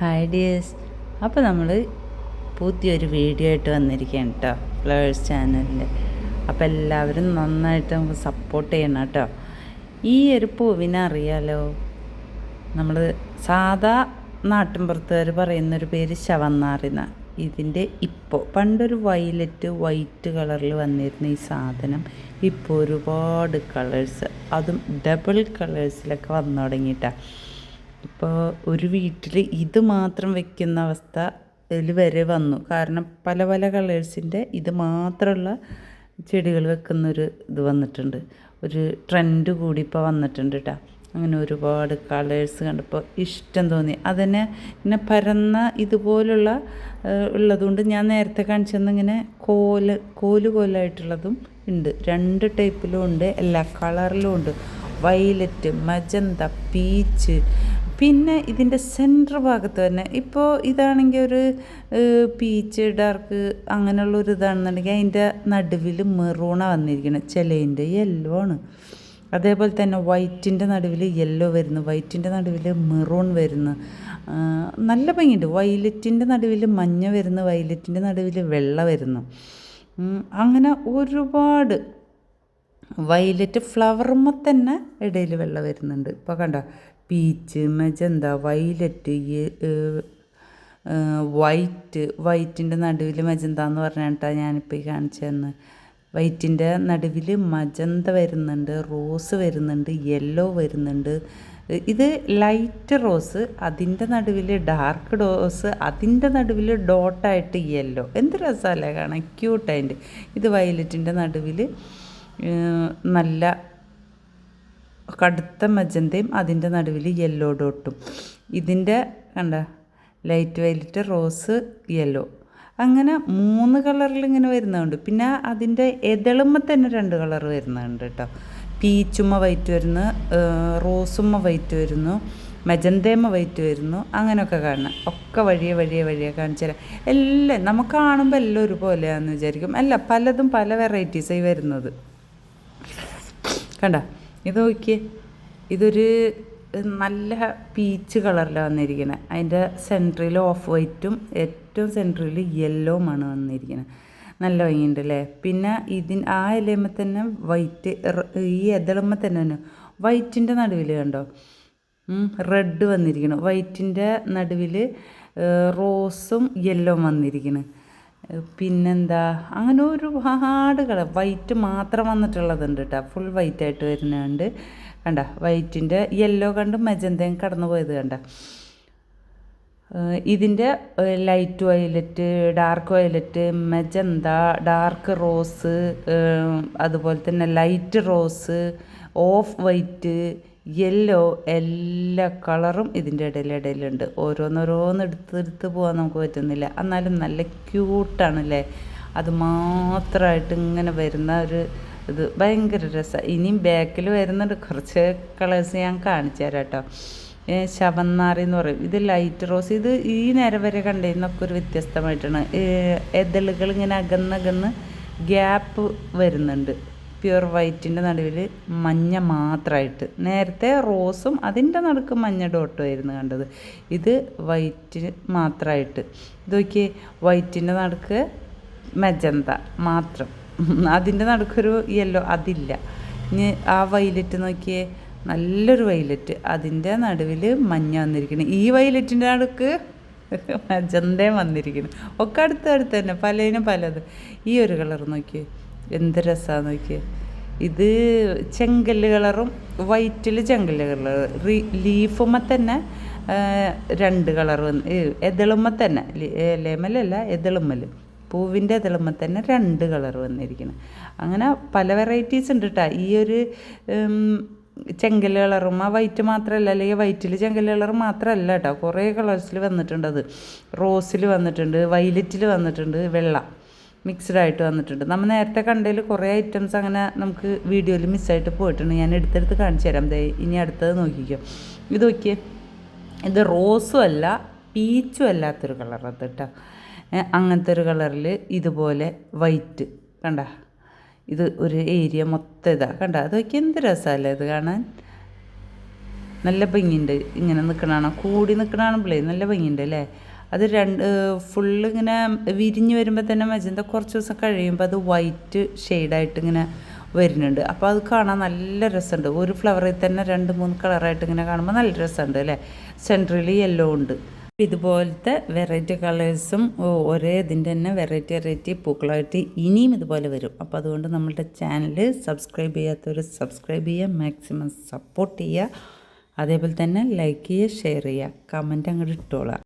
Hi dears അപ്പോൾ നമ്മൾ പുതിയൊരു വീഡിയോ ആയിട്ട് വന്നിരിക്കുകയാണ് കേട്ടോ ഫ്ലവേഴ്സ് ചാനലിൽ അപ്പോൾ എല്ലാവരും നന്നായിട്ട് നമുക്ക് സപ്പോർട്ട് ചെയ്യണം കേട്ടോ ഈ ഒരു പൂവിനെ അറിയാലോ? നമ്മൾ സാധാ നാട്ടിൻപുറത്തുകാർ പറയുന്നൊരു പേര് ശവന്നാറിന ഇതിന്റെ ഇപ്പോൾ പണ്ടൊരു വയലറ്റ് വൈറ്റ് കളറിൽ വന്നിരുന്ന ഈ സാധനം ഇപ്പോൾ ഒരുപാട് കളേഴ്സ് അതും ഡബിൾ കളേഴ്സിലൊക്കെ വന്നു തുടങ്ങിയിട്ടാണ് ഇപ്പോൾ ഒരു വീട്ടിൽ ഇത് മാത്രം വെക്കുന്ന അവസ്ഥ ഇതിൽ വരെ വന്നു. കാരണം പല പല കളേഴ്സിന്റെ ഇത് മാത്രമുള്ള ചെടികൾ വെക്കുന്നൊരു ഇത് വന്നിട്ടുണ്ട്. ഒരു ട്രെൻഡ് കൂടി ഇപ്പോൾ വന്നിട്ടുണ്ട് കേട്ടോ അങ്ങനെ ഒരുപാട് കളേഴ്സ് കണ്ടപ്പോൾ ഇഷ്ടം തോന്നി. അതിനെ ഇങ്ങനെ പരന്ന ഇതുപോലുള്ള ഉള്ളതുകൊണ്ട് ഞാൻ നേരത്തെ കാണിച്ചെന്ന് ഇങ്ങനെ കോൽ കോൽ കോലായിട്ടുള്ളതും ഉണ്ട്. രണ്ട് ടൈപ്പിലും ഉണ്ട്. എല്ലാ കളറിലും ഉണ്ട്. വയലറ്റ് മജന്ത പീച്ച് പിന്നെ ഇതിന്റെ സെന്റർ ഭാഗത്ത് തന്നെ ഇപ്പോൾ ഇതാണെങ്കിൽ ഒരു പീച്ച് ഡാർക്ക് അങ്ങനെയുള്ള ഒരു ഇതാണെന്നുണ്ടെങ്കിൽ അതിന്റെ നടുവിൽ മെറൂണ വന്നിരിക്കുന്നത് ചിലതിന്റെ യെല്ലോ ആണ്. അതേപോലെ തന്നെ വൈറ്റിന്റെ നടുവിൽ യെല്ലോ വരുന്നു. വൈറ്റിന്റെ നടുവിൽ മെറൂൺ വരുന്നു. നല്ല ഭംഗിയുണ്ട്. വയലറ്റിന്റെ നടുവിൽ മഞ്ഞ വരുന്നു. വയലറ്റിന്റെ നടുവിൽ വെള്ള വരുന്നു. അങ്ങനെ ഒരുപാട് വയലറ്റ് ഫ്ലവർമ്മ തന്നെ ഇടയിൽ വെള്ളം വരുന്നുണ്ട്. ഇപ്പോൾ കണ്ടോ? പീച്ച് മെജന്ത വൈലറ്റ് വൈറ്റ് വൈറ്റിന്റെ നടുവിൽ മജന്ത എന്ന് പറഞ്ഞിട്ടാണ് ഞാനിപ്പോൾ ഈ കാണിച്ചു തന്നെ വൈറ്റിന്റെ നടുവിൽ മജന്ത വരുന്നുണ്ട് റോസ് വരുന്നുണ്ട് യെല്ലോ വരുന്നുണ്ട്. ഇത് ലൈറ്റ് റോസ് അതിന്റെ നടുവിൽ ഡാർക്ക് റോസ് അതിന്റെ നടുവിൽ ഡോട്ടായിട്ട് യെല്ലോ എന്ത് രസമല്ലേ കാണാൻ? ക്യൂട്ടായിട്ട് ഇത് വയലറ്റിന്റെ നടുവിൽ നല്ല കടുത്ത മജന്തയും അതിന്റെ നടുവിൽ യെല്ലോ ഡോട്ടും ഇതിന്റെ കണ്ട ലൈറ്റ് വൈലറ്റ് റോസ് യെല്ലോ അങ്ങനെ മൂന്ന് കളറിൽ ഇങ്ങനെ വരുന്നുണ്ട് പിന്നെ അതിന്റെ എതളുമ്പോൾ തന്നെ രണ്ട് കളർ വരുന്നുണ്ട് കേട്ടോ. പീച്ചുമ്മ വൈറ്റ് വരുന്നു റോസുമ്മ വൈറ്റ് വരുന്നു മജന്തേമ്മ വൈറ്റ് വരുന്നു അങ്ങനെയൊക്കെ കാണണം ഒക്കെ വഴിയെ വഴിയെ വഴിയെ കാണിച്ചു തരാം. എല്ലാം നമുക്ക് കാണുമ്പോൾ എല്ലാം ഒരുപോലെയാണെന്ന് വിചാരിക്കും. അല്ല പലതും പല വെറൈറ്റീസായി വരുന്നത്. കണ്ട? ഇത് നോക്കിയേ. ഇതൊരു നല്ല പീച്ച് കളറിലാണ് വന്നിരിക്കുന്നത് അതിന്റെ സെന്ററിൽ ഓഫ് വൈറ്റും ഏറ്റവും സെന്ററിൽ യെല്ലോവുമാണ് വന്നിരിക്കുന്നത് നല്ല ഭംഗിയുണ്ട് അല്ലേ പിന്നെ ഇതിൻ ആ ഇലയുമ്പോൾ തന്നെ വൈറ്റ് ഈ എതളുമ്പോൾ തന്നെ വൈറ്റിന്റെ നടുവിൽ കണ്ടോ? റെഡ് വന്നിരിക്കണം. വൈറ്റിന്റെ നടുവിൽ റോസും യെല്ലോ വന്നിരിക്കണം. പിന്നെന്താ? അങ്ങനെ ഒരുപാട് കളർ വൈറ്റ് മാത്രം വന്നിട്ടുള്ളതുണ്ട് കേട്ടോ ഫുൾ വൈറ്റ് ആയിട്ട് വരുന്നുണ്ട് കണ്ട? വൈറ്റിന്റെ യെല്ലോ കണ്ട് മജന്തയും കടന്നു പോയത് കണ്ട? ഇതിന്റെ light violet dark violet magenta dark rose അതുപോലെ തന്നെ light rose off white yellow എല്ലാ കളറും ഇതിന്റെ ഇടയിൽ ഇടയിലുണ്ട്. ഓരോന്നോരോന്ന് എടുത്ത് എടുത്ത് പോകാൻ നമുക്ക് പറ്റുന്നില്ല. എന്നാലും നല്ല ക്യൂട്ടാണല്ലേ അത് മാത്രമായിട്ട് ഇങ്ങനെ വരുന്ന ഒരു ഇത് ഭയങ്കര രസമാണ് ഇനിയും ബാക്കിൽ വരുന്നുണ്ട്. കുറച്ച് കളേഴ്സ് ഞാൻ കാണിച്ചു തരാം കേട്ടോ. ശവന്നാറി എന്ന് പറയും. ഇത് ലൈറ്റ് റോസ് ഇത് ഈ നേരം വരെ കണ്ടതിനൊക്കെ ഒരു വ്യത്യസ്തമായിട്ടാണ്. എതളുകൾ ഇങ്ങനെ അകന്നകന്ന് ഗ്യാപ്പ് വരുന്നുണ്ട്. പ്യുർ വൈറ്റിന്റെ നടുവിൽ മഞ്ഞ മാത്രമായിട്ട്. നേരത്തെ റോസും അതിന്റെ നടുക്ക് മഞ്ഞ ഡോട്ടുമായിരുന്നു കണ്ടത്. ഇത് വൈറ്റ് മാത്രമായിട്ട്. ഇത് നോക്കിയേ വൈറ്റിന്റെ നടുക്ക് മെജന്ത മാത്രം. അതിന്റെ നടുക്കൊരു യെല്ലോ അതില്ല. ഇനി ആ വൈലറ്റ് നോക്കിയേ നല്ലൊരു വൈലറ്റ്. അതിന്റെ നടുവിൽ മഞ്ഞ വന്നിരിക്കണം ഈ വൈലറ്റിന്റെ നടുക്ക് മജന്തയും വന്നിരിക്കുന്നു. ഒക്കെ അടുത്ത് അടുത്ത് തന്നെ പലതിനും പലത്. ഈ ഒരു കളർ നോക്കിയേ. എന്ത് രസമാണെന്ന് നോക്കിയേ. ഇത് ചെങ്കല്ല് കളറും വൈറ്റിൽ ചെങ്കല്ല് കളർ ലീഫുമ്മ തന്നെ രണ്ട് കളർ എതളുമ്മ തന്നെ ലേമലല്ല എതളുമ്മൽ പൂവിന്റെ എതളുമ്മ തന്നെ രണ്ട് കളർ വന്നിരിക്കണം. അങ്ങനെ പല വെറൈറ്റീസ് ഉണ്ട് കേട്ടോ ഈ ഒരു ചെങ്കൽ കളറും ആ വൈറ്റ് മാത്രമല്ല അല്ലെങ്കിൽ വൈറ്റിൽ ചെങ്കൽ കളർ മാത്രമല്ല കേട്ടോ കുറേ കളേഴ്സിൽ വന്നിട്ടുണ്ട് അത്. റോസിൽ വന്നിട്ടുണ്ട് വൈലറ്റിൽ വന്നിട്ടുണ്ട് വെള്ള. മിക്സ്ഡ് ആയിട്ട് വന്നിട്ടുണ്ട്. നമ്മൾ നേരത്തെ കണ്ടതിൽ കുറേ ഐറ്റംസ് അങ്ങനെ നമുക്ക് വീഡിയോയിൽ മിസ്സായിട്ട് പോയിട്ടുണ്ട്. ഞാൻ എടുത്തെടുത്ത് കാണിച്ചു തരാം. ദേ ഇനി അടുത്തത് നോക്കിക്കോ. ഇത് നോക്കിയേ. ഇത് റോസും അല്ല പീച്ചും അല്ലാത്തൊരു കളർ അത് കേട്ടോ അങ്ങനത്തെ ഒരു കളറിൽ ഇതുപോലെ വൈറ്റ് കണ്ട? ഇത് ഒരു ഏരിയ മൊത്തം ഇതാ. കണ്ട? അത് നോക്കി എന്ത് രസമല്ലേ ഇത് കാണാൻ? നല്ല ഭംഗിയുണ്ട്. ഇങ്ങനെ നിൽക്കണതാണ് കൂടി നിൽക്കണാണുമ്പോഴേ നല്ല ഭംഗിയുണ്ട് അല്ലേ? അത് രണ്ട് ഫുള്ള് ഇങ്ങനെ വിരിഞ്ഞ് വരുമ്പോൾ തന്നെ മജന്ത കുറച്ച് ദിവസം കഴിയുമ്പോൾ അത് വൈറ്റ് ഷെയ്ഡായിട്ട് ഇങ്ങനെ വരുന്നുണ്ട്. അപ്പോൾ അത് കാണാൻ നല്ല രസമുണ്ട്. ഒരു ഫ്ലവറിൽ തന്നെ രണ്ട് മൂന്ന് കളറായിട്ട് ഇങ്ങനെ കാണുമ്പോൾ നല്ല രസമുണ്ട് അല്ലേ? സെൻട്രലി യെല്ലോ ഉണ്ട്. ഇതുപോലത്തെ വെറൈറ്റി കളേഴ്സും ഒരേ ഇതിന്റെ തന്നെ വെറൈറ്റി വെറൈറ്റി പൂക്കളായിട്ട് ഇനിയും ഇതുപോലെ വരും. അപ്പോൾ അതുകൊണ്ട് നമ്മളുടെ ചാനൽ സബ്സ്ക്രൈബ് ചെയ്യാത്തവർ സബ്സ്ക്രൈബ് ചെയ്യുക മാക്സിമം സപ്പോർട്ട് ചെയ്യുക. അതേപോലെ തന്നെ ലൈക്ക് ചെയ്യുക ഷെയർ ചെയ്യുക കമന്റ് അങ്ങോട്ട് ഇട്ടോളാം